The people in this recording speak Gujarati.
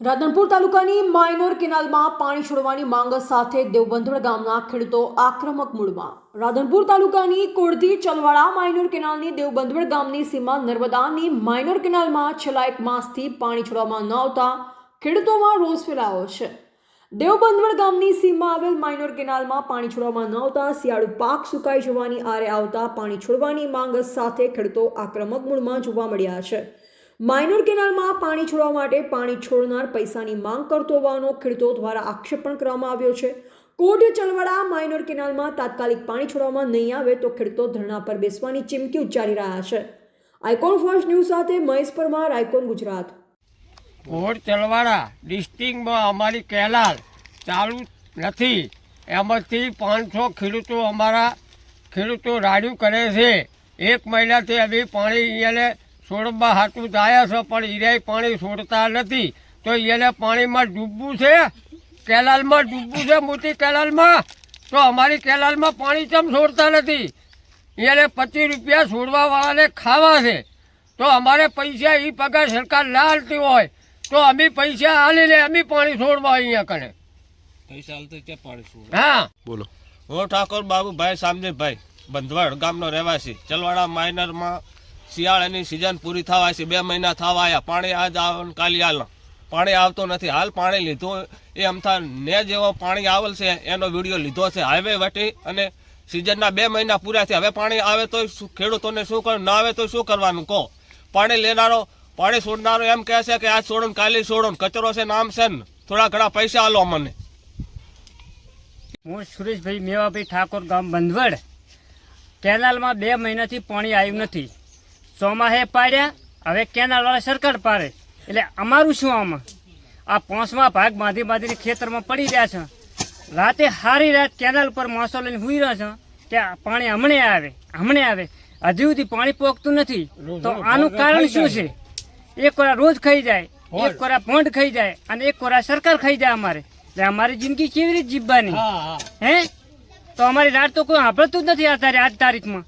રાધનપુર તાલુકાની માયનોર કેનાલમાં પાણી છોડવાની માંગ સાથે દેવબંધોળ ગામના ખેડૂતો આક્રમક મૂડમાં રાધનપુર તાલુકાની કોડધી ચલવાડા માયનોર કેનાલની દેવબંધોળ ગામની સીમા નર્મદાની માઇનોર કેનાલમાં છેલ્લા એક માસથી પાણી છોડવામાં ન આવતા ખેડૂતોમાં રોષ ફેલાયો છે. દેવબંધવડ ગામની સીમમાં આવેલ માઇનોર કેનાલમાં પાણી છોડવામાં ન આવતા શિયાળુ પાક સુકાઈ જવાની આરે આવતા પાણી છોડવાની માંગ સાથે ખેડૂતો આક્રમક મૂડમાં જોવા મળ્યા છે. માઇનોર કેનાલમાં પાણી છોડવા માટે પાણી છોડનાર પૈસાની માંગ કરતો હોવાનો ખેડૂતો દ્વારા આક્ષેપ પણ કરવામાં આવ્યો છે. કોટ ચલવડા માઇનોર કેનાલમાં તાત્કાલિક પાણી છોડવામાં નહીં આવે તો ખેડૂતો ધરણા પર બેસવાની ચીમકી ઉચ્ચારી રહ્યા છે. આઇકોન ફર્સ્ટ ન્યૂઝ સાથે મહેશ પરમાર, આઇકોન ગુજરાત. ઘોડ ચલવાડા ડિસ્ટ્રિક્ટમાં અમારી કેનાલ ચાલુ નથી. એમાંથી પાંચસો ખેડૂતો અમારા ખેડૂતો રાડ્યું કરે છે. એક મહિનાથી અમે પાણી એને છોડવા હાટું જાય છે પણ ઈરાય પાણી છોડતા નથી. તો એને પાણીમાં ડૂબવું છે? કેલાલમાં ડૂબવું છે મોટી કેલાલમાં તો અમારી કેલાલમાં પાણી ચમ છોડતા નથી? એને પચીસ રૂપિયા છોડવાવાળાને ખાવા છે. તો અમારે પૈસા એ પગાર સરકાર ના હાલતી હોય. તો અમે પૈસા હાલીને અમે પાણી છોડવા અહીંયા કને પૈસા હાલતો ક્યાં પાણી છું હા. બોલો. હું ઠાકોર બાબુભાઈ સામજીભાઈ બંધવાડ ગામનો રહેવાસી ચલવાડા માઇનરમાં શિયાળાની સિઝન પૂરી થવા છે, બે મહિના થવા આવ્યા પાણી આજ આવે કાલી કાલે હાલ. પાણી આવતો નથી, હાલ પાણી લીધું એ અમથા ને જેવો પાણી આવેલ છે, એનો વીડિયો લીધો છે હાઈવે વટી અને સિઝનના બે મહિના પૂરા થયા. હવે પાણી આવે તો ખેડૂતોને શું કરવું ના આવે તો શું કરવાનું, કહો? પાણી લેનારો, પાણી છોડનારો એમ કહે છે કે, આજ છોડો ને કાલે છોડો કચરો છે નામ છે ને, થોડા ઘણા પૈસા આલો મને. હું સુરેશભાઈ મેવાભાઈ ઠાકોર ગામ બંધવડ. કેનાલમાં બે મહિનાથી પાણી આવ્યું નથી. ચોમાહે પાડ્યા હવે કેનાલવાળા સરકાર પાડે. એટલે અમારું શું આમાં? આ પાંચમા ભાગ બાંધી બાંધીને ખેતરમાં પડી રહ્યા છે. રાતે હારી રાત કેનાલ પર માણસો લઈને હુઈ રહ્યા છે કે પાણી હમણે આવે હમણે આવે. હજુ સુધી પાણી પોકતું નથી. તો આનું કારણ શું છે? એક કોરા રોજ ખાઈ જાય એક કોરા ભોંડ ખાઈ જાય અને એક કોરા સરકાર ખાઈ જાય અમારે. એટલે અમારી જિંદગી કેવી રીતે જીવવાની? હે તો અમારી રાત તો કોઈ સાંભળતું જ નથી અત્યારે આજ તારીખમાં.